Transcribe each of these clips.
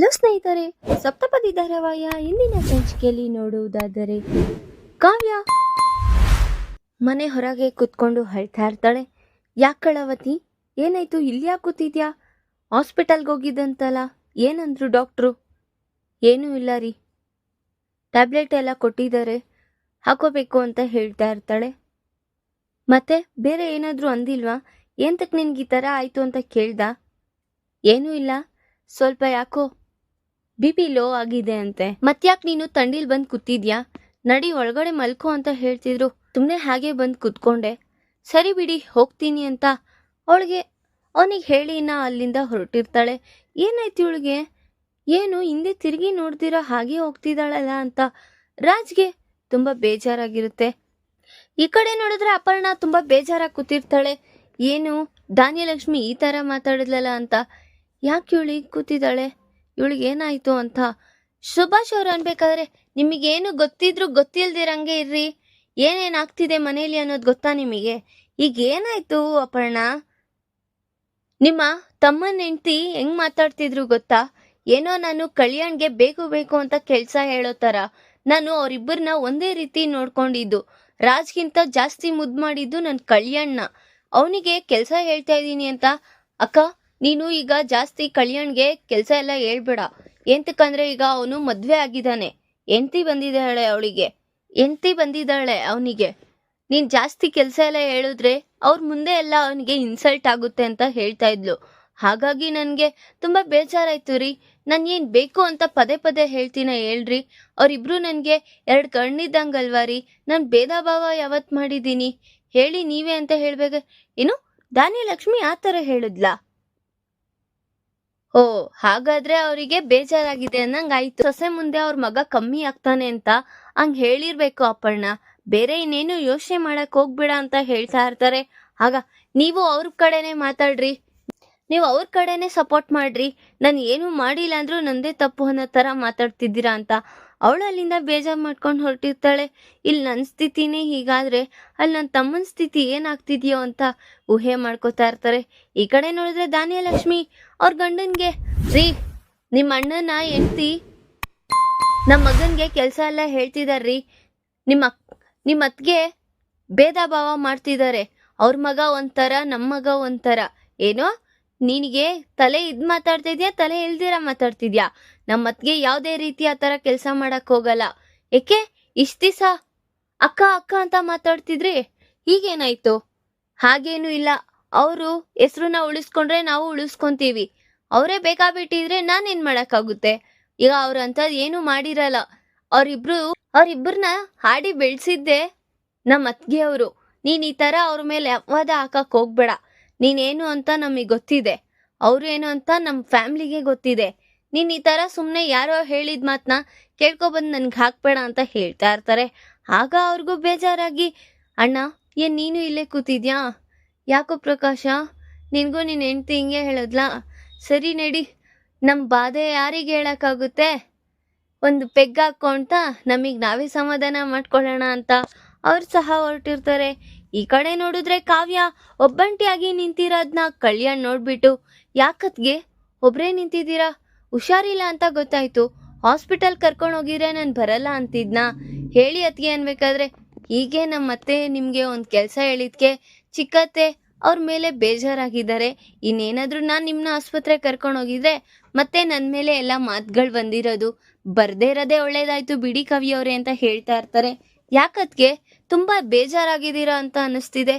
Hello ಸ್ನೇಹಿತರೆ, ಸಪ್ತಪದಿ ಧಾರಾವಾಹಿಯ ಇಂದಿನ ಸಂಚಿಕೆಯಲ್ಲಿ ನೋಡುವುದಾದರೆ ಕಾವ್ಯ. ಮನೆ ಹೊರಗೆ ಕುತ್ಕೊಂಡು ಹೇಳ್ತಾ ಇರ್ತಾಳೆ. ಯಾಕೆ ಕಳವತಿ ಏನಾಯ್ತು ಇಲ್ಲಿ ಯಾಕೆ ಕೂತಿದ್ಯಾ? ಹಾಸ್ಪಿಟಲ್ಗೆ ಹೋಗಿದ್ದಂತಲ್ಲ, ಏನಂದ್ರು ಡಾಕ್ಟ್ರು? ಏನೂ ಇಲ್ಲ ರೀ. ಟ್ಯಾಬ್ಲೆಟ್ ಎಲ್ಲ ಕೊಟ್ಟಿದ್ದಾರೆ, ಹಾಕೋಬೇಕು ಅಂತ ಹೇಳ್ತಾ ಇರ್ತಾಳೆ. ಮತ್ತೆ ಬೇರೆ ಏನಾದರೂ ಅಂದಿಲ್ವಾ? ಏಂತಕ್ಕೆ ನಿನ್ಗೆ ಈ ಥರ ಆಯಿತು ಅಂತ ಕೇಳ್ದ? ಏನೂ ಇಲ್ಲ. ಸ್ವಲ್ಪ ಯಾಕೋ ಬಿ ಪಿ ಲೋ ಆಗಿದೆ ಅಂತೆ. ಮತ್ಯಾಕ್ ನೀನು ತಂಡಿಲ್ ಬಂದು ಕೂತಿದ್ಯಾ? ನಡಿ ಒಳಗಡೆ ಮಲ್ಕೋ ಅಂತ ಹೇಳ್ತಿದ್ರು. ಸುಮ್ಮನೆ ಹಾಗೆ ಬಂದು ಕೂತ್ಕೊಂಡೆ. ಸರಿ ಬಿಡಿ, ಹೋಗ್ತೀನಿ ಅಂತ. ಅವಳಿಗೆ, ಅವನಿಗೆ ಹೇಳಿ ನಾ ಅಲ್ಲಿಂದ ಹೊರಟಿರ್ತಾಳೆ. ಏನಾಯ್ತು ಇವಳಿಗೆ? ಏನು, ಹಿಂದೆ ತಿರುಗಿ ನೋಡ್ದಿರೋ ಹಾಗೆ ಹೋಗ್ತಿದ್ದಾಳಲ್ಲ ಅಂತ. ರಾಜ್ಗೆ ತುಂಬ ಬೇಜಾರಾಗಿರುತ್ತೆ. ಈ ಕಡೆ ನೋಡಿದ್ರೆ ಅಪರ್ಣ ತುಂಬ ಬೇಜಾರಾಗಿ ಕೂತಿರ್ತಾಳೆ. ಏನು, ಧಾನ್ಯಲಕ್ಷ್ಮಿ ಈ ಥರ ಮಾತಾಡಿದ್ಲಲ್ಲ ಅಂತ. ಯಾಕೆ ಇವಳಿಗೆ ಕೂತಿದ್ದಾಳೆ? ಇವಳಿಗೆ ಏನಾಯ್ತು ಅಂತ. ಸುಭಾಷ್ ಅವ್ರು ಅನ್ಬೇಕಾದ್ರೆ ನಿಮಗೇನು ಗೊತ್ತಿದ್ರು ಗೊತ್ತಿಲ್ದಿರಂಗೆ ಇರ್ರಿ. ಏನೇನಾಗ್ತಿದೆ ಮನೇಲಿ ಅನ್ನೋದು ಗೊತ್ತಾ ನಿಮಗೆ? ಈಗ ಏನಾಯ್ತು ಅಪರ್ಣ? ನಿಮ್ಮ ತಮ್ಮನ ಹೆಂಡ್ತಿ ಹೆಂಗ್ ಮಾತಾಡ್ತಿದ್ರು ಗೊತ್ತಾ? ಏನೋ ನಾನು ಕಲ್ಯಾಣ್ಗೆ ಬೇಕು ಬೇಕು ಅಂತ ಕೆಲಸ ಹೇಳೋ ಥರ ನಾನು ಅವರಿಬ್ಬರನ್ನ ಒಂದೇ ರೀತಿ ನೋಡ್ಕೊಂಡಿದ್ದು. ರಾಜ್ಗಿಂತ ಜಾಸ್ತಿ ಮುದ್ದು ಮಾಡಿದ್ದು ನನ್ನ ಕಲ್ಯಾಣ್ನ. ಅವನಿಗೆ ಕೆಲಸ ಹೇಳ್ತಾ ಇದ್ದೀನಿ ಅಂತ. ಅಕ್ಕ ನೀನು ಈಗ ಜಾಸ್ತಿ ಕಲ್ಯಾಣ್ಗೆ ಕೆಲಸ ಎಲ್ಲ ಹೇಳ್ಬೇಡ. ಎಂತಕ್ಕಂದ್ರೆ ಈಗ ಅವನು ಮದ್ವೆ ಆಗಿದ್ದಾನೆ. ಎಂತಿ ಬಂದಿದ್ದಾಳೆ ಅವಳಿಗೆ. ಎಂತಿ ಬಂದಿದ್ದಾಳೆ ಅವನಿಗೆ. ನೀನ್ ಜಾಸ್ತಿ ಕೆಲಸ ಎಲ್ಲ ಹೇಳಿದ್ರೆ ಅವ್ರ ಮುಂದೆ ಎಲ್ಲ ಅವನಿಗೆ ಇನ್ಸಲ್ಟ್ ಆಗುತ್ತೆ ಅಂತ ಹೇಳ್ತಾ ಇದ್ಲು. ಹಾಗಾಗಿ ನನಗೆ ತುಂಬ ಬೇಜಾರಾಯ್ತು ರೀ. ನಾನು ಏನು ಬೇಕು ಅಂತ ಪದೇ ಪದೇ ಹೇಳ್ತೀನ ಹೇಳ್ರಿ. ಅವರಿಬ್ರು ನನಗೆ ಎರಡು ಕಣ್ಣಿದ್ದಂಗಲ್ವಾ ರೀ. ನಾನು ಭೇದ ಭಾವ ಯಾವತ್ತು ಮಾಡಿದ್ದೀನಿ. ಹೇಳಿ ನೀವೇ ಅಂತ ಹೇಳ್ಬೇಕು ಏನು? ಧಾನ್ಯಲಕ್ಷ್ಮಿ ಆ ಥರ ಹೇಳಿದ್ಲಾ? ಓ, ಹಾಗಾದ್ರೆ ಅವರಿಗೆ ಬೇಜಾರಾಗಿದೆ ಅನ್ನಂಗಾಯ್ತು. ಸೊಸೆ ಮುಂದೆ ಅವ್ರ ಮಗ ಕಮ್ಮಿ ಆಗ್ತಾನೆ ಅಂತ ಹಂಗ್ ಹೇಳಿರ್ಬೇಕು ಅಪ್ಪಣ್ಣ. ಬೇರೆ ಇನ್ನೇನು ಯೋಚನೆ ಮಾಡಕ್ ಹೋಗ್ಬೇಡ ಅಂತ ಹೇಳ್ತಾ ಇರ್ತಾರೆ. ಆಗ, ನೀವು ಅವ್ರ ಕಡೆನೆ ಮಾತಾಡ್ರಿ. ನೀವು ಅವ್ರ ಕಡೆನೆ ಸಪೋರ್ಟ್ ಮಾಡ್ರಿ. ನಾನು ಏನು ಮಾಡಿಲ್ಲ ಅಂದ್ರೂ ನಂದೇ ತಪ್ಪು ಅನ್ನೋ ತರ ಮಾತಾಡ್ತಿದ್ದೀರಾ ಅಂತ. ಅವಳು ಅಲ್ಲಿಂದ ಬೇಜಾರು ಮಾಡ್ಕೊಂಡು ಹೊರಟಿರ್ತಾಳೆ. ಇಲ್ಲಿ ನನ್ನ ಸ್ಥಿತಿನೇ ಹೀಗಾದ್ರೆ ಅಲ್ಲಿ ನನ್ನ ತಮ್ಮನ ಸ್ಥಿತಿ ಏನಾಗ್ತಿದೆಯೋ ಅಂತ ಊಹೆ ಮಾಡ್ಕೋತಾ ಇರ್ತಾರೆ. ಈ ಕಡೆ ನೋಡಿದ್ರೆ ಧಾನ್ಯಲಕ್ಷ್ಮಿ ಅವ್ರ ಗಂಡನ್ಗೆ, ರೀ ನಿಮ್ಮ ಅಣ್ಣನ ಹೆಂಡ್ತಿ ನಮ್ಮ ಮಗನ್ಗೆ ಕೆಲಸ ಎಲ್ಲ ಹೇಳ್ತಿದಾರ್ರಿ ನಿಮ್ಮ ನಿಮ್ಮ ಅತ್ತಿಗೆ ಭೇದ ಭಾವ ಮಾಡ್ತಿದ್ದಾರೆ ಅವ್ರ ಮಗ ಒಂಥರ ನಮ್ಮ ಮಗ ಒಂಥರ. ಏನೋ, ನಿನಗೆ ತಲೆ ಇದ್ ಮಾತಾಡ್ತಿದ್ಯಾ, ತಲೆ ಇಲ್ದಿರ ಮಾತಾಡ್ತಿದ್ಯಾ? ನಮ್ಮ ಅತ್ಗೆ ಯಾವುದೇ ರೀತಿ ಆ ಥರ ಕೆಲಸ ಮಾಡಕ್ ಹೋಗಲ್ಲ. ಏಕೆ? ಇಷ್ಟ ದಿವಸ ಅಕ್ಕ ಅಕ್ಕ ಅಂತ ಮಾತಾಡ್ತಿದ್ರಿ? ಈಗೇನಾಯ್ತು? ಹಾಗೇನು ಇಲ್ಲ. ಅವರು ಹೆಸ್ರನ್ನ ಉಳಿಸ್ಕೊಂಡ್ರೆ ನಾವು ಉಳಿಸ್ಕೊಂತೀವಿ. ಅವರೇ ಬೇಕಾಬಿಟ್ಟಿದ್ರೆ ನಾನೇನ್ ಮಾಡಕ್ಕಾಗುತ್ತೆ? ಈಗ ಅವ್ರ ಅಂಥದ್ದು ಏನು ಮಾಡಿರಲ್ಲ. ಅವರಿಬ್ರು ಅವರಿಬ್ಬರನ್ನ ಹಾಡಿ ಬೆಳೆಸಿದ್ದೆ ನಮ್ಮ ಅತ್ಗೆ ಅವರು. ನೀನ್ ಈ ಥರ ಅವ್ರ ಮೇಲೆ ಅಪವಾದ ಹಾಕಕ್ ಹೋಗ್ಬೇಡ. ನೀನೇನು ಅಂತ ನಮಗೆ ಗೊತ್ತಿದೆ. ಅವರು ಏನು ಅಂತ ನಮ್ಮ ಫ್ಯಾಮ್ಲಿಗೆ ಗೊತ್ತಿದೆ. ನೀನ್ ಈ ತರ ಸುಮ್ನೆ ಯಾರೋ ಹೇಳಿದ ಮಾತನ್ನ ಕೇಳ್ಕೊಬಂದು ನನ್ಗೆ ಹಾಕ್ಬೇಡ ಅಂತ ಹೇಳ್ತಾ ಇರ್ತಾರೆ. ಆಗ ಅವ್ರಿಗೂ ಬೇಜಾರಾಗಿ, ಅಣ್ಣ, ಏನ್ ನೀನು ಇಲ್ಲೇ ಕೂತಿದ್ಯಾ? ಯಾಕೋ ಪ್ರಕಾಶ? ನಿನಗೂ ನಿನ್ನ ಹೆಂಡ್ತಿ ಹಿಂಗೆ ಹೇಳದ್ಲಾ? ಸರಿ ನಡಿ ನಮ್ಮ ಬಾಧೆ ಯಾರಿಗೆ ಹೇಳೋಕ್ಕಾಗುತ್ತೆ? ಒಂದು ಪೆಗ್ ಹಾಕ್ಕೊಂತ ನಮಗೆ ನಾವೇ ಸಮಾಧಾನ ಮಾಡ್ಕೊಳ್ಳೋಣ ಅಂತ ಅವ್ರು ಸಹ ಹೊರಟಿರ್ತಾರೆ. ಈ ಕಡೆ ನೋಡಿದ್ರೆ ಕಾವ್ಯ ಒಬ್ಬಂಟಿಯಾಗಿ ನಿಂತಿರೋದ್ನ ಕಲ್ಯಾಣ್ ನೋಡ್ಬಿಟ್ಟು, ಯಾಕತ್ಗೆ? ಒಬ್ರೇ ನಿಂತಿದ್ದೀರಾ? ಹುಷಾರಿಲ್ಲ ಅಂತ ಗೊತ್ತಾಯ್ತು. ಹಾಸ್ಪಿಟಲ್ ಕರ್ಕೊಂಡು ಹೋಗಿದ್ರೆ ನಾನು ಬರಲ್ಲ ಅಂತಿದ್ನಾ? ಹೇಳಿ ಅತ್ಗೆ ಅನ್ಬೇಕಾದ್ರೆ, ಹೀಗೆ ನಮ್ಮ ಅತ್ತೆ ನಿಮಗೆ ಒಂದು ಕೆಲಸ ಹೇಳಿದ್ಕೆ ಚಿಕ್ಕತ್ತೆ ಅವ್ರ ಮೇಲೆ ಬೇಜಾರಾಗಿದ್ದಾರೆ. ಇನ್ನೇನಾದರೂ ನಾನು ನಿಮ್ಮನ್ನ ಆಸ್ಪತ್ರೆ ಕರ್ಕೊಂಡು ಹೋಗಿದ್ರೆ ಮತ್ತೆ ನನ್ನ ಮೇಲೆ ಎಲ್ಲ ಮಾತುಗಳು ಬಂದಿರೋದು. ಬರ್ದೇ ಇರೋದೇ ಒಳ್ಳೇದಾಯ್ತು ಬಿಡಿ ಕವಿ ಅವ್ರೆ ಅಂತ ಹೇಳ್ತಾ ಇರ್ತಾರೆ. ಯಾಕತ್ಗೆ ತುಂಬಾ ಬೇಜಾರಾಗಿದ್ದೀರಾ ಅಂತ ಅನಿಸ್ತಿದೆ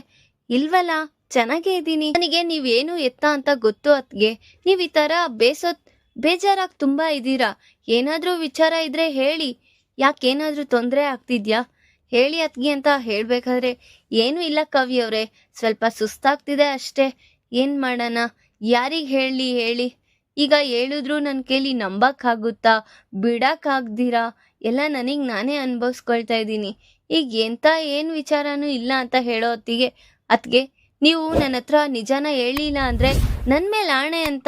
ಇಲ್ವಲ್ಲ, ಚೆನ್ನಾಗೇ ಇದ್ದೀನಿ. ನನಗೆ ನೀವೇನು ಎತ್ತ ಅಂತ ಗೊತ್ತು ಅತ್ಗೆ ನೀವು ಈ ಥರ ಬೇಸೋತ್ ಬೇಜಾರಾಗಿ ತುಂಬ ಇದ್ದೀರಾ? ಏನಾದರೂ ವಿಚಾರ ಇದ್ರೆ ಹೇಳಿ. ಯಾಕೇನಾದರೂ ತೊಂದರೆ ಆಗ್ತಿದ್ಯಾ? ಹೇಳಿ ಅತ್ಗೆ ಅಂತ ಹೇಳಬೇಕಾದ್ರೆ ಏನೂ ಇಲ್ಲ ಕವಿ ಅವರೇ. ಸ್ವಲ್ಪ ಸುಸ್ತಾಗ್ತಿದೆ ಅಷ್ಟೇ. ಏನು ಮಾಡೋಣ? ಯಾರಿಗೆ ಹೇಳಿ ಹೇಳಿ. ಈಗ ಹೇಳಿದ್ರು ನನ್ನ ಕೇಳಿ ನಂಬಕ್ಕಾಗುತ್ತಾ? ಬಿಡಕ್ಕಾಗ್ದಿರಾ? ಎಲ್ಲ ನನಗೆ ನಾನೇ ಅನುಭವಿಸ್ಕೊಳ್ತಾ ಇದ್ದೀನಿ. ಈಗ ಎಂಥ ಏನು ವಿಚಾರನೂ ಇಲ್ಲ ಅಂತ ಹೇಳೋ ಹೊತ್ತಿಗೆ ಅತ್ಗೆ ನೀವು ನನ್ನ ಹತ್ರ ನಿಜಾನ ಹೇಳಿಲ್ಲ ಅಂದರೆ ನನ್ನ ಮೇಲೆ ಆಣೆ ಅಂತ?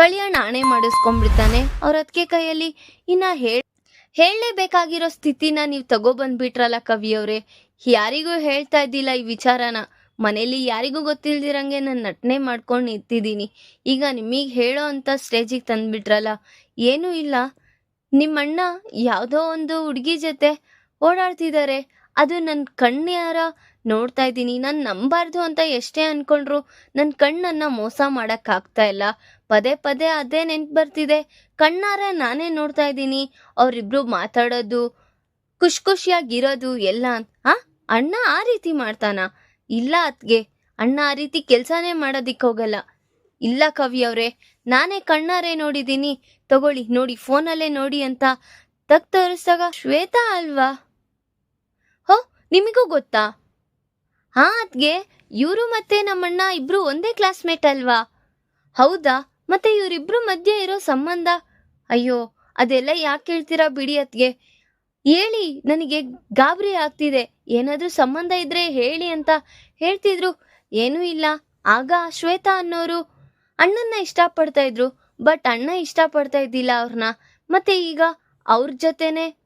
ಕಲ್ಯಾಣ ಆಣೆ ಮಾಡಿಸ್ಕೊಂಡ್ಬಿಡ್ತಾನೆ. ಅವ್ರ ಅದಕ್ಕೆ ಕೈಯಲ್ಲಿ ಇನ್ನ ಹೇಳ್ ಹೇಳಲೇಬೇಕಾಗಿರೋ ಸ್ಥಿತಿನ ನೀವು ತಗೊಬಂದ್ಬಿಟ್ರಲ್ಲ ಕವಿಯವ್ರೆ ಯಾರಿಗೂ ಹೇಳ್ತಾ ಇದ್ದಿಲ್ಲ ಈ ವಿಚಾರನ. ಮನೇಲಿ ಯಾರಿಗೂ ಗೊತ್ತಿಲ್ದಿರಂಗೆ ನಾನು ನಟನೆ ಮಾಡ್ಕೊಂಡು ನಿಂತಿದ್ದೀನಿ. ಈಗ ನಿಮಗೆ ಹೇಳೋ ಅಂಥ ಸ್ಟೇಜಿಗೆ ತಂದುಬಿಟ್ರಲ್ಲ. ಏನೂ ಇಲ್ಲ. ನಿಮ್ಮಣ್ಣ ಯಾವುದೋ ಒಂದು ಹುಡುಗಿ ಜೊತೆ ಓಡಾಡ್ತಿದ್ದಾರೆ ಅದು ನನ್ನ ಕಣ್ಣ್ಯಾರ ನೋಡ್ತಾ ಇದ್ದೀನಿ. ನಾನು ನಂಬಾರ್ದು ಅಂತ ಎಷ್ಟೇ ಅನ್ಕೊಂಡ್ರು ನನ್ನ ಕಣ್ಣನ್ನು ಮೋಸ ಮಾಡೋಕ್ಕಾಗ್ತಾ ಇಲ್ಲ. ಪದೇ ಪದೇ ಅದೇ ನೆನ್ಪು ಬರ್ತಿದೆ. ಕಣ್ಣಾರೆ ನಾನೇ ನೋಡ್ತಾ ಇದ್ದೀನಿ. ಅವರಿಬ್ರು ಮಾತಾಡೋದು, ಖುಷಿ ಖುಷಿಯಾಗಿರೋದು ಎಲ್ಲ ಆ? ಅಣ್ಣ ಆ ರೀತಿ ಮಾಡ್ತಾನ? ಇಲ್ಲ ಅತ್ಗೆ. ಅಣ್ಣ ಆ ರೀತಿ ಕೆಲಸನೇ ಮಾಡೋದಿಕ್ಕೆ ಹೋಗಲ್ಲ. ಇಲ್ಲ ಕವಿ ಅವರೇ, ನಾನೇ ಕಣ್ಣಾರೆ ನೋಡಿದ್ದೀನಿ. ತಗೊಳ್ಳಿ, ನೋಡಿ, ಫೋನಲ್ಲೇ ನೋಡಿ ಅಂತ ತಗ್ ತೋರಿಸ್ದಾಗ ಶ್ವೇತಾ ಅಲ್ವಾ? ಹೋ, ನಿಮಗೂ ಗೊತ್ತಾ? ಹಾ ಅದ್ಗೆ ಇವರು ಮತ್ತೆ ನಮ್ಮಣ್ಣ ಇಬ್ರು ಒಂದೇ ಕ್ಲಾಸ್ಮೇಟ್ ಅಲ್ವಾ? ಹೌದಾ? ಮತ್ತೆ ಇವರಿಬ್ರು ಮಧ್ಯೆ ಇರೋ ಸಂಬಂಧ? ಅಯ್ಯೋ, ಅದೆಲ್ಲ ಯಾಕೆ ಹೇಳ್ತೀರಾ ಬಿಡಿ ಅತ್ಗೆ? ಹೇಳಿ, ನನಗೆ ಗಾಬರಿ ಆಗ್ತಿದೆ. ಏನಾದ್ರೂ ಸಂಬಂಧ ಇದ್ರೆ ಹೇಳಿ ಅಂತ ಹೇಳ್ತಿದ್ರು. ಏನೂ ಇಲ್ಲ. ಆಗ ಶ್ವೇತಾ ಅನ್ನೋರು ಅಣ್ಣನ್ನ ಇಷ್ಟಪಡ್ತಾ ಇದ್ರು. ಬಟ್ ಅಣ್ಣ ಇಷ್ಟಪಡ್ತಾ ಇದ್ದಿಲ್ಲ ಅವ್ರನ್ನ ಮತ್ತೆ ಈಗ ಅವ್ರ ಜೊತೆನೆ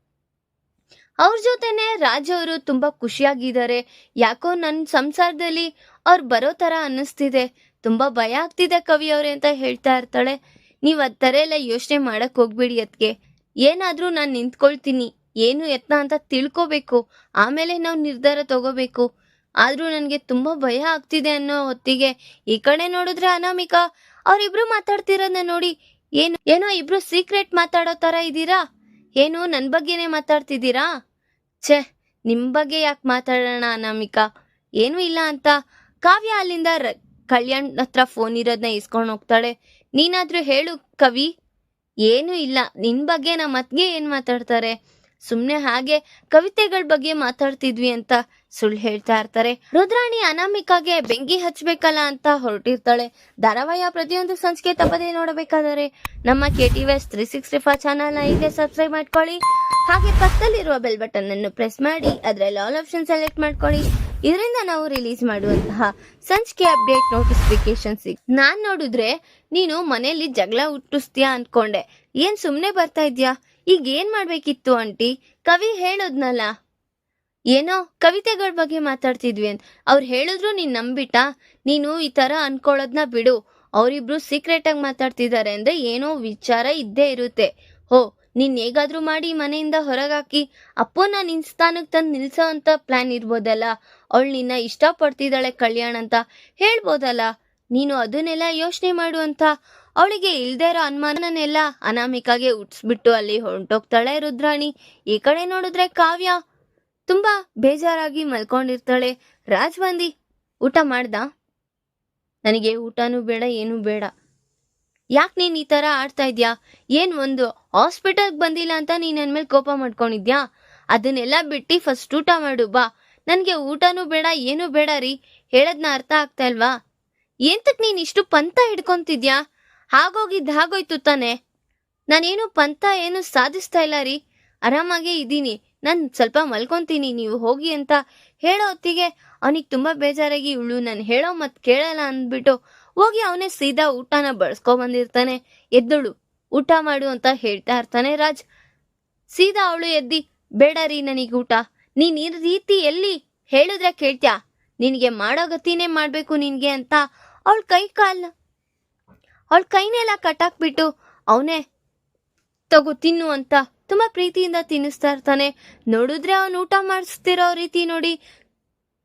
ಅವ್ರ ಜೊತೆನೆ ರಾಜ್ ಅವರು ತುಂಬಾ ಖುಷಿಯಾಗಿದ್ದಾರೆ. ಯಾಕೋ ನನ್ನ ಸಂಸಾರದಲ್ಲಿ ಅವ್ರು ಬರೋ ಥರ ಅನ್ನಿಸ್ತಿದೆ. ತುಂಬಾ ಭಯ ಆಗ್ತಿದೆ ಕವಿ ಅವ್ರೆ ಅಂತ ಹೇಳ್ತಾ ಇರ್ತಾಳೆ. ನೀವು ಅದ್ ಥರ ಎಲ್ಲ ಯೋಚನೆ ಮಾಡಕ್ ಹೋಗ್ಬೇಡಿ ಅದಕ್ಕೆ ಏನಾದ್ರೂ ನಾನು ನಿಂತ್ಕೊಳ್ತೀನಿ. ಏನು ಯತ್ನ ಅಂತ ತಿಳ್ಕೊಬೇಕು. ಆಮೇಲೆ ನಾವು ನಿರ್ಧಾರ ತಗೋಬೇಕು. ಆದ್ರೂ ನನಗೆ ತುಂಬಾ ಭಯ ಆಗ್ತಿದೆ ಅನ್ನೋ ಹೊತ್ತಿಗೆ ಈ ಕಡೆ ನೋಡಿದ್ರೆ ಅನಾಮಿಕಾ, ಅವ್ರಿಬ್ರು ಮಾತಾಡ್ತಿರೋದನ್ನ ನೋಡಿ ಏನು, ಏನೋ ಇಬ್ರು ಸೀಕ್ರೆಟ್ ಮಾತಾಡೋ ತರ ಇದ್ದೀರಾ ಏನು ನನ್ನ ಬಗ್ಗೆನೇ ಮಾತಾಡ್ತಿದ್ದೀರಾ? ಛೆ ನಿಮ್ಮ ಬಗ್ಗೆ ಯಾಕೆ ಮಾತಾಡೋಣ ಅನಾಮಿಕಾ? ಏನೂ ಇಲ್ಲ ಅಂತ. ಕಾವ್ಯ ಅಲ್ಲಿಂದ ಕಲ್ಯಾಣ್ ಹತ್ರ ಫೋನ್ ಇರೋದನ್ನ ಇಸ್ಕೊಂಡು ಹೋಗ್ತಾಳೆ. ನೀನಾದರೂ ಹೇಳು, ಕವಿ. ಏನೂ ಇಲ್ಲ, ನಿನ್ ಬಗ್ಗೆ ನಮ್ಮ ಅತ್ಗೆ ಏನ್ ಮಾತಾಡ್ತಾರೆ? ಸುಮ್ಮನೆ ಹಾಗೆ ಕವಿತೆಗಳ ಬಗ್ಗೆ ಮಾತಾಡ್ತಿದ್ವಿ ಅಂತ. ಸುಳ್ಳು ಹೇಳ್ತಾ ಇರ್ತಾರೆ. ರುದ್ರಾಣಿ ಅನಾಮಿಕಾಗೆ ಬೆಂಕಿ ಹಚ್ಚಬೇಕಲ್ಲ ಅಂತ ಹೊರಟಿರ್ತಾಳೆ. ಧಾರಾವಾಹಿಯ ಪ್ರತಿಯೊಂದು ಸಂಚಿಕೆ ತಪ್ಪದೇ ನೋಡಬೇಕಾದರೆ ನಮ್ಮ K T S three sixty five channel ಇದೆ ಸಬ್ಸ್ಕ್ರೈಬ್ ಮಾಡ್ಕೊಳ್ಳಿ. ಹಾಗೆ ಪಕ್ಕದಲ್ಲಿರುವ ಬೆಲ್ ಬಟನ್ ಅನ್ನು ಪ್ರೆಸ್ ಮಾಡಿ, ಅದರಲ್ಲಿ ಆಲ್ ಆಪ್ಷನ್ ಸೆಲೆಕ್ಟ್ ಮಾಡ್ಕೊಳ್ಳಿ. ಇದರಿಂದ ನಾವು ರಿಲೀಸ್ ಮಾಡುವಂತಹ ಸಂಚಿಕೆ ಅಪ್ಡೇಟ್ ನೋಟಿಫಿಕೇಶನ್ ಸಿಗ್ ನಾನ್ ನೋಡಿದ್ರೆ ನೀನು ಮನೆಯಲ್ಲಿ ಜಗಳ ಹುಟ್ಟಿಸ್ತೀಯಾ ಅನ್ಕೊಂಡೆ. ಏನ್ ಸುಮ್ನೆ ಬರ್ತಾ ಇದ್ಯಾ ಈಗ ಏನ್ ಮಾಡ್ಬೇಕಿತ್ತು ಆಂಟಿ? ಕವಿ ಹೇಳೋದ್ನಲ್ಲ ಏನೋ ಕವಿತೆಗಳ ಬಗ್ಗೆ ಮಾತಾಡ್ತಿದ್ವಿ ಅಂತ ಅವ್ರು ಹೇಳಿದ್ರು, ನೀನ್ ನಂಬಿಟ್ಟ? ನೀನು ಈ ತರ ಅನ್ಕೊಳ್ಳೋದ್ನ ಬಿಡು. ಅವರಿಬ್ರು ಸೀಕ್ರೆಟ್ ಆಗಿ ಮಾತಾಡ್ತಿದ್ದಾರೆ ಅಂದ್ರೆ ಏನೋ ವಿಚಾರ ಇದ್ದೇ ಇರುತ್ತೆ. ಹೋ, ನೀನ್ ಹೇಗಾದ್ರೂ ಮಾಡಿ ಮನೆಯಿಂದ ಹೊರಗಾಕಿ. ಅಪ್ಪನ ನಿನ್ ಸ್ಥಾನಕ್ಕೆ ತಂದು ನಿಲ್ಸೋ ಅಂತ ಪ್ಲಾನ್ ಇರ್ಬೋದಲ್ಲ. ಅವಳು ನಿನ್ನ ಇಷ್ಟಪಡ್ತಿದ್ದಾಳೆ ಕಲ್ಯಾಣ ಅಂತ ಹೇಳ್ಬೋದಲ್ಲ. ನೀನು ಅದನ್ನೆಲ್ಲ ಯೋಚನೆ ಮಾಡು ಅಂತ. ಅವಳಿಗೆ ಇಲ್ದೇ ಇರೋ ಅನುಮಾನನೆಲ್ಲ ಅನಾಮಿಕಾಗೆ ಉಟ್ಸ್ಬಿಟ್ಟು ಅಲ್ಲಿ ಹೊಂಟೋಗ್ತಾಳೆ ರುದ್ರಾಣಿ. ಈ ಕಡೆ ನೋಡಿದ್ರೆ ಕಾವ್ಯ. ತುಂಬಾ ಬೇಜಾರಾಗಿ ಮಲ್ಕೊಂಡಿರ್ತಾಳೆ. ರಾಜ್ ಬಂದಿ ಊಟ ಮಾಡ್ದ? ನನಗೆ ಊಟನೂ ಬೇಡ, ಏನೂ ಬೇಡ. ಯಾಕೆ ನೀನು ಈ ತರ ಆಡ್ತಾ ಇದ್ಯಾ? ಏನು ಒಂದು ಹಾಸ್ಪಿಟಲ್ಗೆ ಬಂದಿಲ್ಲ ಅಂತ ನೀನು ನನ್ನ ಮೇಲೆ ಕೋಪ ಮಾಡ್ಕೊಂಡಿದ್ಯಾ? ಅದನ್ನೆಲ್ಲ ಬಿಟ್ಟು ಫಸ್ಟ್ ಊಟ ಮಾಡು, ಬಾ. ನನಗೆ ಊಟನೂ ಬೇಡ, ಏನೂ ಬೇಡ ರೀ. ಹೇಳದ್ನ ಅರ್ಥ ಆಗ್ತಾ ಇಲ್ವಾ? ಎಂತಕ್ ನೀನ್ ಇಷ್ಟು ಪಂತ ಹಿಡ್ಕೊಂತಿದ್ಯಾ? ಹಾಗೋಗಿದ್ದು ಹಾಗೋಯ್ತು ತಾನೆ. ನಾನೇನು ಪಂತ ಏನು ಸಾಧಿಸ್ತಾ ಇಲ್ಲ ರೀ. ಆರಾಮಾಗೇ ಇದ್ದೀನಿ. ನಾನು ಸ್ವಲ್ಪ ಮಲ್ಕೊಂತೀನಿ, ನೀವು ಹೋಗಿ ಅಂತ ಹೇಳೋ ಹೊತ್ತಿಗೆ ಅವನಿಗೆ ತುಂಬಾ ಬೇಜಾರಾಗಿ, ಇವಳು ನಾನು ಹೇಳೋ ಮತ್ ಕೇಳಲ್ಲ ಅಂದ್ಬಿಟ್ಟು ಹೋಗಿ ಅವನೇ ಸೀದಾ ಊಟನ ಬಂದಿರ್ತಾನೆ. ಎದ್ದಳು, ಊಟ ಮಾಡು ಅಂತ ಹೇಳ್ತಾ ಇರ್ತಾನೆ ರಾಜ್. ಸೀದಾ ಅವಳು ಎದ್ದಿ, ಬೇಡ ರೀ ನನಗೆ ಊಟ. ನೀನು ಈ ರೀತಿ ಎಲ್ಲಿ ಹೇಳಿದ್ರೆ ಕೇಳ್ತ್ಯಾ? ನಿನಗೆ ಮಾಡೋ ಗತಿನೇ ಮಾಡಬೇಕು ನಿನಗೆ ಅಂತ ಅವಳ ಕೈ ಕಾಲ್, ಅವಳ ಕೈನೆಲ್ಲ ಕಟ್ಟಾಕ್ಬಿಟ್ಟು ಅವನೇ, ತಗೋ ತಿನ್ನು ಅಂತ ತುಂಬಾ ಪ್ರೀತಿಯಿಂದ ತಿನ್ನಿಸ್ತಾ ಇರ್ತಾನೆ. ನೋಡಿದ್ರೆ ಅವನು ಊಟ ಮಾಡಿಸ್ತಿರೋ ರೀತಿ ನೋಡಿ.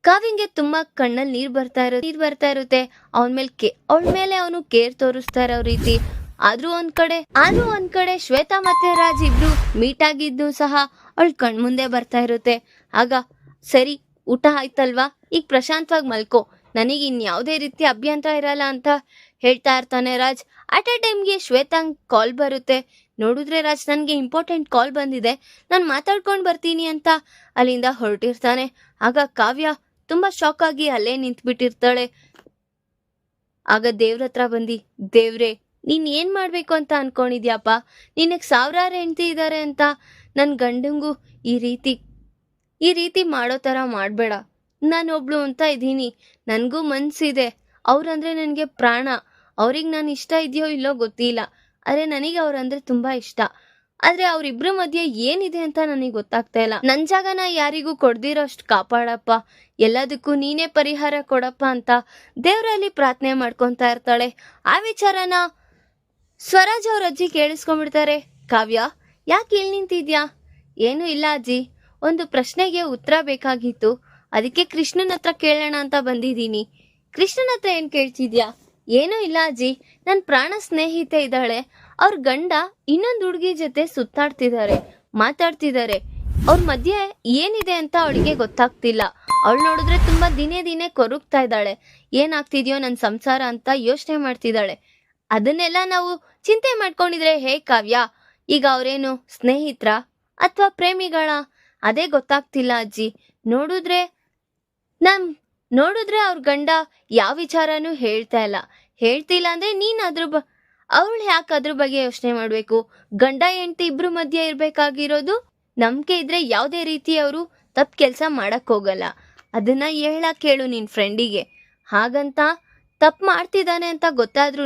ಕಾವಿಂಗೆ ತುಂಬಾ ಕಣ್ಣಲ್ಲಿ ನೀರ್ ಬರ್ತಾ ಇರೋ, ನೀರ್ ಬರ್ತಾ ಇರುತ್ತೆ. ಅವನ ಮೇಲೆ ಕೇ, ಅವಳ ಮೇಲೆ ಅವನು ಕೇರ್ ತೋರಿಸ್ತಾ ಇರೋ ರೀತಿ. ಆದ್ರೂ ಒಂದ್ ಕಡೆ, ಆದ್ರೂ ಒಂದ್ ಕಡೆ ಶ್ವೇತಾ ಮತ್ತೆ ರಾಜ್ ಇಬ್ರು ಮೀಟ್ ಆಗಿದ್ದು ಸಹ ಅವಳ ಕಣ್ಮುಂದೆ ಬರ್ತಾ ಇರುತ್ತೆ. ಆಗ, ಸರಿ, ಊಟ ಆಯ್ತಲ್ವಾ? ಈಗ ಪ್ರಶಾಂತವಾಗಿ ಮಲ್ಕೋ. ನನಗೆ ಇನ್ಯಾವುದೇ ರೀತಿ ಅಭ್ಯಂತರ ಇರಲ್ಲ ಅಂತ ಹೇಳ್ತಾ ಇರ್ತಾನೆ ರಾಜ್. ಅಟ್ ಅ ಟೈಮ್ಗೆ ಶ್ವೇತಾಂಗ್ ಕಾಲ್ ಬರುತ್ತೆ. ನೋಡಿದ್ರೆ ರಾಜ್, ನನಗೆ ಇಂಪಾರ್ಟೆಂಟ್ ಕಾಲ್ ಬಂದಿದೆ. ನಾನು ಮಾತಾಡ್ಕೊಂಡು ಬರ್ತೀನಿ ಅಂತ ಅಲ್ಲಿಂದ ಹೊರಟಿರ್ತಾನೆ. ಆಗ ಕಾವ್ಯ ತುಂಬಾ ಶಾಕ್ ಆಗಿ ಅಲ್ಲೇ ನಿಂತ್ಬಿಟ್ಟಿರ್ತಾಳೆ. ಆಗ ದೇವ್ರ ಹತ್ರ ಬಂದಿ, ದೇವ್ರೆ, ನೀನ್ ಏನ್ ಮಾಡ್ಬೇಕು ಅಂತ ಅನ್ಕೊಂಡಿದ್ಯಾಪ ನಿನಗೆ ಸಾವಿರಾರು ಹೆಂಡತಿ ಇದ್ದಾರೆ ಅಂತ ನನ್ ಗಂಡಂಗೂ ಈ ರೀತಿ ಈ ರೀತಿ ಮಾಡೋ ತರ ಮಾಡ್ಬೇಡ. ಒಬ್ಳು ಅಂತ ಇದ್ದೀನಿ. ನನಗೂ ಮನ್ಸಿದೆ. ಅವ್ರಂದ್ರೆ ನನಗೆ ಪ್ರಾಣ. ಅವ್ರಿಗೆ ನಾನು ಇಷ್ಟ ಇದೆಯೋ ಇಲ್ಲೋ ಗೊತ್ತಿಲ್ಲ. ಆದರೆ ನನಗೆ ಅವ್ರಂದ್ರೆ ತುಂಬಾ ಇಷ್ಟ. ಆದ್ರೆ ಅವ್ರಿಬ್ರ ಮಧ್ಯೆ ಏನಿದೆ ಅಂತ ನನಗೆ ಗೊತ್ತಾಗ್ತಾ ಇಲ್ಲ. ನನ್ನ ಜಾಗನ ಯಾರಿಗೂ ಕೊಡ್ದಿರೋಷ್ಟು ಕಾಪಾಡಪ್ಪ. ಎಲ್ಲದಕ್ಕೂ ನೀನೇ ಪರಿಹಾರ ಕೊಡಪ್ಪ ಅಂತ ದೇವರಲ್ಲಿ ಪ್ರಾರ್ಥನೆ ಮಾಡ್ಕೊತಾ ಇರ್ತಾಳೆ. ಆ ವಿಚಾರನ ಸ್ವರಾಜ್ ಅವ್ರ ಅಜ್ಜಿ ಕೇಳಿಸ್ಕೊಂಡ್ಬಿಡ್ತಾರೆ. ಕಾವ್ಯ, ಯಾಕೆ ಇಲ್ಲಿ ನಿಂತಿದ್ಯಾ? ಏನು ಇಲ್ಲ ಅಜ್ಜಿ. ಒಂದು ಪ್ರಶ್ನೆಗೆ ಉತ್ತರ ಬೇಕಾಗಿತ್ತು. ಅದಕ್ಕೆ ಕೃಷ್ಣನ ಹತ್ರ ಕೇಳೋಣ ಅಂತ ಬಂದಿದ್ದೀನಿ. ಕೃಷ್ಣನ ಹತ್ರ ಏನು ಕೇಳ್ತಿದ್ಯಾ? ಏನೂ ಇಲ್ಲ ಅಜ್ಜಿ. ನನ್ನ ಪ್ರಾಣ ಸ್ನೇಹಿತೆ ಇದ್ದಾಳೆ. ಅವ್ರ ಗಂಡ ಇನ್ನೊಂದು ಹುಡುಗಿ ಜೊತೆ ಸುತ್ತಾಡ್ತಿದ್ದಾರೆ, ಮಾತಾಡ್ತಿದ್ದಾರೆ. ಅವ್ರ ಮಧ್ಯೆ ಏನಿದೆ ಅಂತ ಅವಳಿಗೆ ಗೊತ್ತಾಗ್ತಿಲ್ಲ. ಅವಳು ನೋಡಿದ್ರೆ ತುಂಬಾ ದಿನೇ ದಿನೇ ಕೊರಗ್ತಾ ಇದ್ದಾಳೆ. ಏನಾಗ್ತಿದ್ಯೋ ನನ್ನ ಸಂಸಾರ ಅಂತ ಯೋಚನೆ ಮಾಡ್ತಿದ್ದಾಳೆ. ಅದನ್ನೆಲ್ಲ ನಾವು ಚಿಂತೆ ಮಾಡ್ಕೊಂಡಿದ್ರೆ ಹೇ ಕಾವ್ಯ? ಈಗ ಅವರೇನು, ಸ್ನೇಹಿತರ ಅಥವಾ ಪ್ರೇಮಿಗಳ? ಅದೇ ಗೊತ್ತಾಗ್ತಿಲ್ಲ ಅಜ್ಜಿ. ನೋಡಿದ್ರೆ ನಮ್ ನೋಡಿದ್ರೆ ಅವ್ರ ಗಂಡ ಯಾವ ವಿಚಾರನೂ ಹೇಳ್ತಾ ಇಲ್ಲ. ಹೇಳ್ತಿಲ್ಲ ಅಂದ್ರೆ ನೀನ್ ಅದ್ರ ಬ, ಅವಳು ಯಾಕೆ ಅದ್ರ ಬಗ್ಗೆ ಯೋಚನೆ ಮಾಡ್ಬೇಕು? ಗಂಡ, ಹೆಂಡತಿ ಇಬ್ರು ಮಧ್ಯೆ ಇರ್ಬೇಕಾಗಿರೋದು? ನಂಬಿಕೆ ಇದ್ರೆ ಯಾವುದೇ ರೀತಿ ಅವರು ತಪ್ಪು ಕೆಲಸ ಮಾಡಕ್ ಹೋಗಲ್ಲ. ಅದನ್ನ ಹೇಳಕ್ ಕೇಳು ನಿನ್ ಫ್ರೆಂಡಿಗೆ. ಹಾಗಂತ ತಪ್ಪು ಮಾಡ್ತಿದ್ದಾನೆ ಅಂತ ಗೊತ್ತಾದ್ರೂ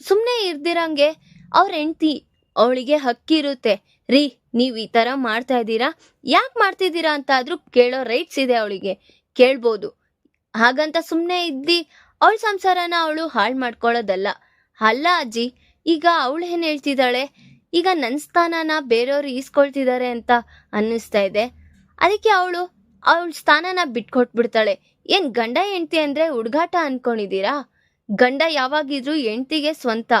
ಸುಮ್ಮನೆ ಇರ್ದಿರಂಗೆ ಅವ್ರ ಹೆಂಡತಿ ಅವಳಿಗೆ ಹಕ್ಕಿರುತ್ತೆ ರೀ, ನೀವು ಈ ಥರ ಮಾಡ್ತಾ ಇದ್ದೀರಾ? ಯಾಕೆ ಮಾಡ್ತಿದ್ದೀರಾ ಅಂತ ಆದ್ರೂ ಕೇಳೋ ರೈಟ್ಸ್ ಇದೆ ಅವಳಿಗೆ. ಕೇಳ್ಬೋದು. ಹಾಗಂತ ಸುಮ್ಮನೆ ಇದ್ದಿ, ಅವಳ ಸಂಸಾರನ ಅವಳು ಹಾಳು ಮಾಡ್ಕೊಳ್ಳೋದಲ್ಲ ಅಲ್ಲ ಅಜ್ಜಿ, ಈಗ ಅವಳು ಏನು ಹೇಳ್ತಿದ್ದಾಳೆ? ಈಗ ನನ್ನ ಸ್ಥಾನನ ಬೇರೆಯವರು ಈಸ್ಕೊಳ್ತಿದ್ದಾರೆ ಅಂತ ಅನ್ನಿಸ್ತಾ ಇದೆ. ಅದಕ್ಕೆ ಅವಳು, ಅವಳ ಸ್ಥಾನನ ಬಿಟ್ಕೊಟ್ಬಿಡ್ತಾಳೆ. ಏನ್ ಗಂಡ ಹೆಂಡ್ತಿ ಅಂದ್ರೆ ಹುಡುಗಾಟ ಅನ್ಕೊಂಡಿದ್ದೀರಾ ಗಂಡ ಯಾವಾಗಿದ್ರೂ ಹೆಂಡ್ತಿಗೆ ಸ್ವಂತ.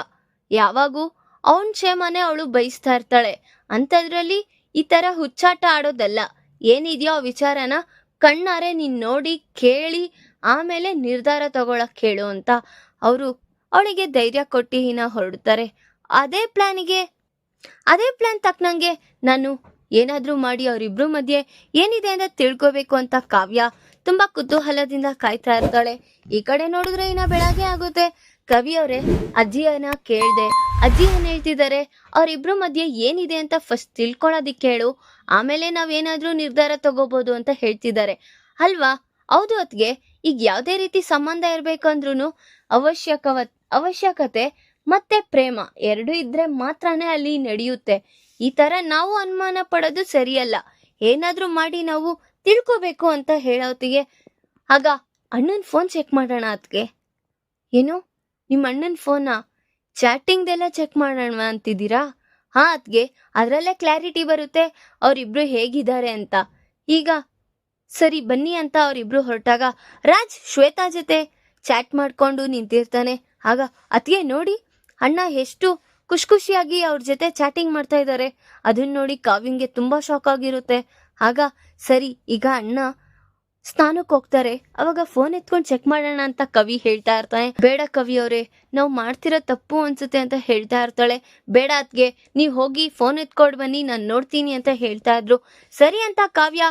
ಯಾವಾಗೂ ಅವನ್ ಕ್ಷೇಮನೇ ಅವಳು ಬಯಸ್ತಾ ಇರ್ತಾಳೆ. ಅಂಥದ್ರಲ್ಲಿ ಈ ಥರ ಹುಚ್ಚಾಟ ಆಡೋದಲ್ಲ. ಏನಿದೆಯೋ ಆ ವಿಚಾರನ ಕಣ್ಣಾರೆ ನೀನು ನೋಡಿ ಕೇಳಿ, ಆಮೇಲೆ ನಿರ್ಧಾರ ತಗೊಳಕ್ ಹೇಳು ಅಂತ ಅವರು ಅವಳಿಗೆ ಧೈರ್ಯ ಕೊಟ್ಟು ಹೀನ ಹೊರಡ್ತಾರೆ. ಅದೇ ಪ್ಲ್ಯಾನಿಗೆ ಅದೇ ಪ್ಲಾನ್ ತಕ್ಕನಂಗೆ ನಾನು ಏನಾದರೂ ಮಾಡಿ ಅವರಿಬ್ರು ಮಧ್ಯೆ ಏನಿದೆ ಅಂತ ತಿಳ್ಕೋಬೇಕು ಅಂತ ಕಾವ್ಯ ತುಂಬಾ ಕುತೂಹಲದಿಂದ ಕಾಯ್ತಾ ಇರ್ತಾಳೆ. ಈ ಕಡೆ ನೋಡಿದ್ರೆ ಇನ್ನ ಬೆಳಗ್ಗೆ ಆಗುತ್ತೆ. ಕವಿಯವರೇ, ಅಜ್ಜಿಯನ್ನ ಕೇಳ್ದೆ. ಅಜ್ಜಿ ಏನ್ ಹೇಳ್ತಿದ್ದಾರೆ ಅವರಿಬ್ರು ಮಧ್ಯೆ ಏನಿದೆ ಅಂತ ಫಸ್ಟ್ ತಿಳ್ಕೊಳ್ಳೋದಿಕ್ಕೆ ಹೇಳು ಆಮೇಲೆ ನಾವೇನಾದ್ರೂ ನಿರ್ಧಾರ ತಗೋಬಹುದು ಅಂತ ಹೇಳ್ತಿದ್ದಾರೆ ಅಲ್ವಾ? ಹೌದು ಅತ್ಗೆ. ಈಗ ಯಾವುದೇ ರೀತಿ ಸಂಬಂಧ ಇರ್ಬೇಕಂದ್ರೂ ಅವಶ್ಯಕವ ಅವಶ್ಯಕತೆ ಮತ್ತೆ ಪ್ರೇಮ ಎರಡು ಇದ್ರೆ ಮಾತ್ರನೇ ಅಲ್ಲಿ ನಡೆಯುತ್ತೆ. ಈ ತರ ನಾವು ಅನುಮಾನ ಪಡೋದು ಸರಿಯಲ್ಲ. ಏನಾದ್ರೂ ಮಾಡಿ ನಾವು ತಿಳ್ಕೋಬೇಕು ಅಂತ ಹೇಳೋತ್ತಿಗೆ. ಆಗ ಅಣ್ಣನ ಫೋನ್ ಚೆಕ್ ಮಾಡೋಣ ಅತ್ಗೆ. ಏನು? ನಿಮ್ಮ ಅಣ್ಣನ ಫೋನಾ ಚಾಟಿಂಗ್ದೆಲ್ಲ ಚೆಕ್ ಮಾಡೋಣ ಅಂತಿದ್ದೀರಾ? ಹಾ, ಅದ್ಗೆ. ಅದರಲ್ಲೇ ಕ್ಲಾರಿಟಿ ಬರುತ್ತೆ. ಅವರಿಬ್ರು ಹೇಗಿದ್ದಾರೆ ಅಂತ. ಈಗ, ಸರಿ, ಬನ್ನಿ ಅಂತ ಅವರಿಬ್ರು ಹೊರಟಾಗ, ರಾಜ್, ಶ್ವೇತಾ ಜೊತೆ ಚಾಟ್ ಮಾಡ್ಕೊಂಡು ನಿಂತಿರ್ತಾನೆ. ಆಗ ಅತ್ಗೆ ನೋಡಿ, ಅಣ್ಣ ಎಷ್ಟು ಖುಷಿ ಖುಷಿಯಾಗಿ ಅವ್ರ ಜೊತೆ ಚಾಟಿಂಗ್ ಮಾಡ್ತಾ ಇದ್ದಾರೆ ಅದನ್ನ ನೋಡಿ ಕಾವ್ಯಂಗೆ ತುಂಬಾ ಶಾಕ್ ಆಗಿರುತ್ತೆ. ಆಗ, ಸರಿ, ಈಗ ಅಣ್ಣ ಸ್ನಾನಕ್ಕೆ ಹೋಗ್ತಾರೆ ಅವಾಗ ಫೋನ್ ಎತ್ಕೊಂಡು ಚೆಕ್ ಮಾಡೋಣ ಅಂತ ಕವಿ ಹೇಳ್ತಾ ಇರ್ತಾನೆ. ಬೇಡ ಕವಿ ಅವರೇ, ನಾವು ಮಾಡ್ತಿರೋ ತಪ್ಪು ಅನ್ಸುತ್ತೆ ಅಂತ ಹೇಳ್ತಾ ಇರ್ತಾಳೆ. ಬೇಡ ಅದ್ಗೆ ನೀವು ಹೋಗಿ ಫೋನ್ ಎತ್ಕೊಂಡು ಬನ್ನಿ, ನಾನು ನೋಡ್ತೀನಿ ಅಂತ ಹೇಳ್ತಾ ಇದ್ರು. ಸರಿ ಅಂತ ಕಾವ್ಯ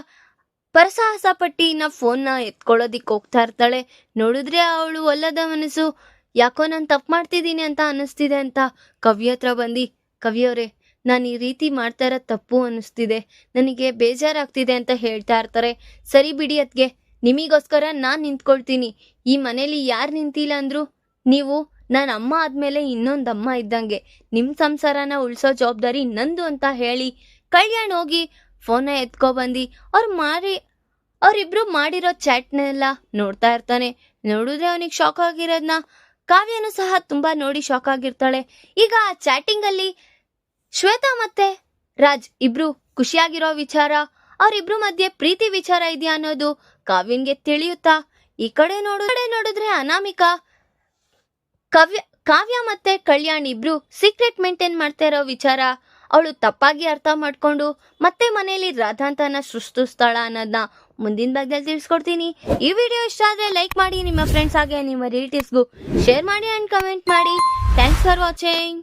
ಪರಸಾಹಸ ಪಟ್ಟಿ ನಾ ಫೋನ್ನ ಎತ್ಕೊಳ್ಳೋದಿಕ್ಕೆ ಹೋಗ್ತಾ ಇರ್ತಾಳೆ. ನೋಡಿದ್ರೆ ಅವಳು ಒಲ್ಲದ ಮನಸ್ಸು. ಯಾಕೋ ನಾನು ತಪ್ಪು ಮಾಡ್ತಿದ್ದೀನಿ ಅಂತ ಅನ್ನಿಸ್ತಿದೆ ಅಂತ ಕವಿ ಹತ್ರ ಬಂದು. ಕವಿಯವರೇ ನಾನು ಈ ರೀತಿ ಮಾಡ್ತಾ ತಪ್ಪು ಅನ್ನಿಸ್ತಿದೆ ನನಗೆ ಬೇಜಾರಾಗ್ತಿದೆ ಅಂತ ಹೇಳ್ತಾ ಇರ್ತಾರೆ. ಸರಿ ಬಿಡಿ ಅದ್ಗೆ. ನಿಮಗೋಸ್ಕರ ನಾನು ನಿಂತ್ಕೊಳ್ತೀನಿ. ಈ ಮನೇಲಿ ಯಾರು ನಿಂತಿಲ್ಲ ಅಂದ್ರು? ನೀವು, ನಾನು ಅಮ್ಮ ಆದಮೇಲೆ ಇನ್ನೊಂದು ಅಮ್ಮ ಇದ್ದಂಗೆ. ನಿಮ್ಮ ಸಂಸಾರನ ಉಳಿಸೋ ಜವಾಬ್ದಾರಿ ನಂದು ಅಂತ ಹೇಳಿ. ಕಲ್ಯಾಣ ಹೋಗಿ ಫೋನ ಎತ್ಕೊಬಂದು, ಅವ್ರು ಮಾರಿ, ಅವರಿಬ್ರು ಮಾಡಿರೋ ಚಾಟ್ನೆಲ್ಲ ನೋಡ್ತಾ ಇರ್ತಾನೆ. ನೋಡಿದ್ರೆ ಅವನಿಗೆ ಶಾಕ್ ಆಗಿರೋದ್ನ. ಕಾವ್ಯನು ಸಹ ತುಂಬಾ ನೋಡಿ ಶಾಕ್ ಆಗಿರ್ತಾಳೆ. ಈಗ ಆ ಚಾಟಿಂಗ್ ಅಲ್ಲಿ ಶ್ವೇತಾ ಮತ್ತೆ ರಾಜ್ ಇಬ್ರು ಖುಷಿಯಾಗಿರೋ ವಿಚಾರ, ಅವರಿಬ್ರು ಮಧ್ಯೆ ಪ್ರೀತಿ ವಿಚಾರ ಇದೆಯಾ ಅನ್ನೋದು ಕಾವ್ಯನ್ಗೆ ತಿಳಿಯುತ್ತಾ? ಈ ಕಡೆ ನೋಡು ಕಡೆ ನೋಡಿದ್ರೆ ಅನಾಮಿಕ, ಕಾವ್ಯ ಕಾವ್ಯ ಮತ್ತೆ ಕಲ್ಯಾಣ್ ಇಬ್ರು ಸೀಕ್ರೆಟ್ ಮೇಂಟೈನ್ ಮಾಡ್ತಾ ಇರೋ ವಿಚಾರ, ಅವಳು ತಪ್ಪಾಗಿ ಅರ್ಥ ಮಾಡ್ಕೊಂಡು ಮತ್ತೆ ಮನೆಯಲ್ಲಿ ರಾಧಾಂತನ ಸೃಷ್ಟಿಸ್ತಾಳ ಅನ್ನೋದನ್ನ ಮುಂದಿನ ಭಾಗದಲ್ಲಿ ತಿಳಿಸ್ಕೊಡ್ತೀನಿ. ಈ ವಿಡಿಯೋ ಇಷ್ಟ ಆದ್ರೆ ಲೈಕ್ ಮಾಡಿ, ನಿಮ್ಮ ಫ್ರೆಂಡ್ಸ್ ಹಾಗೆ ನಿಮ್ಮ ರಿಲೇಟಿವ್ಸ್ಗೂ ಶೇರ್ ಮಾಡಿ ಅಂಡ್ ಕಮೆಂಟ್ ಮಾಡಿ. Thanks for watching